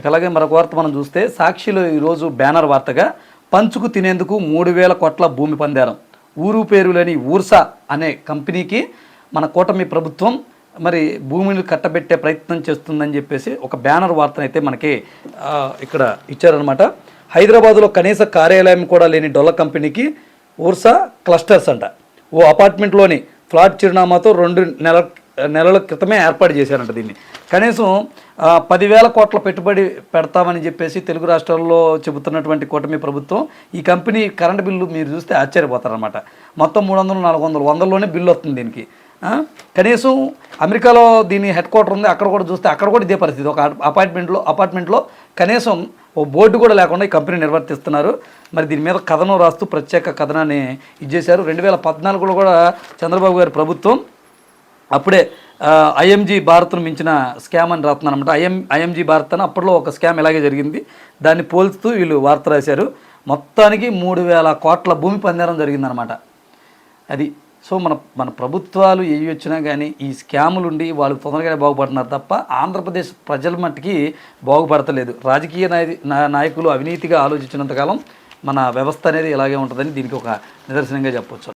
ఇక అలాగే మరొక వార్త మనం చూస్తే సాక్షిలో ఈరోజు బ్యానర్ వార్తగా పంచుకు తినేందుకు మూడు వేల కోట్ల భూమి పొందారు. ఊరు పేరు లేని ఊర్సా అనే కంపెనీకి మన కూటమి ప్రభుత్వం మరి భూమిని కట్టబెట్టే ప్రయత్నం చేస్తుందని చెప్పేసి ఒక బ్యానర్ వార్తనైతే మనకి ఇక్కడ ఇచ్చారనమాట హైదరాబాదులో కనీస కార్యాలయం కూడా లేని డొల్ల కంపెనీకి ఊర్సా క్లస్టర్స్ అంట. ఓ అపార్ట్మెంట్లోని ఫ్లాట్ చిరునామాతో రెండు నెల నెలల క్రితమే ఏర్పాటు చేశారంట దీన్ని. కనీసం పదివేల కోట్ల పెట్టుబడి పెడతామని చెప్పేసి తెలుగు రాష్ట్రాల్లో చెబుతున్నటువంటి కూటమి ప్రభుత్వం ఈ కంపెనీ కరెంట్ బిల్లు మీరు చూస్తే ఆశ్చర్యపోతారనమాట మొత్తం మూడు వందలు నాలుగు వందలు వందల్లోనే బిల్లు వస్తుంది దీనికి. కనీసం అమెరికాలో దీని హెడ్ క్వార్టర్ ఉంది అక్కడ కూడా చూస్తే అక్కడ కూడా ఇదే పరిస్థితి. ఒక అపార్ట్మెంట్లో అపార్ట్మెంట్లో కనీసం ఓ బోర్డు కూడా లేకుండా ఈ కంపెనీ నిర్వర్తిస్తున్నారు. మరి దీని మీద కథనం రాస్తూ ప్రత్యేక కథనాన్ని ఇచ్చేశారు. రెండు వేల పద్నాలుగులో కూడా చంద్రబాబు గారి ప్రభుత్వం అప్పుడే ఐఎంజీ భారత్ను మించిన స్కామ్ అని రాస్తున్నాను అనమాట ఐఎం ఐఎంజీ భారత్ అని అప్పట్లో ఒక స్కామ్ ఇలాగే జరిగింది. దాన్ని పోల్చుతూ వీళ్ళు వార్త రాశారు. మొత్తానికి మూడు వేల కోట్ల భూమి పందేరం జరిగిందనమాట అది సో మన మన ప్రభుత్వాలు ఏవి వచ్చినా కానీ ఈ స్కాములుండి వాళ్ళు తొందరగానే బాగుపడుతున్నారు తప్ప ఆంధ్రప్రదేశ్ ప్రజల మట్టికి బాగుపడతలేదు. రాజకీయ నాయ నా- నాయకులు అవినీతిగా ఆలోచించినంతకాలం మన వ్యవస్థ అనేది ఇలాగే ఉంటుందని దీనికి ఒక నిదర్శనంగా చెప్పవచ్చు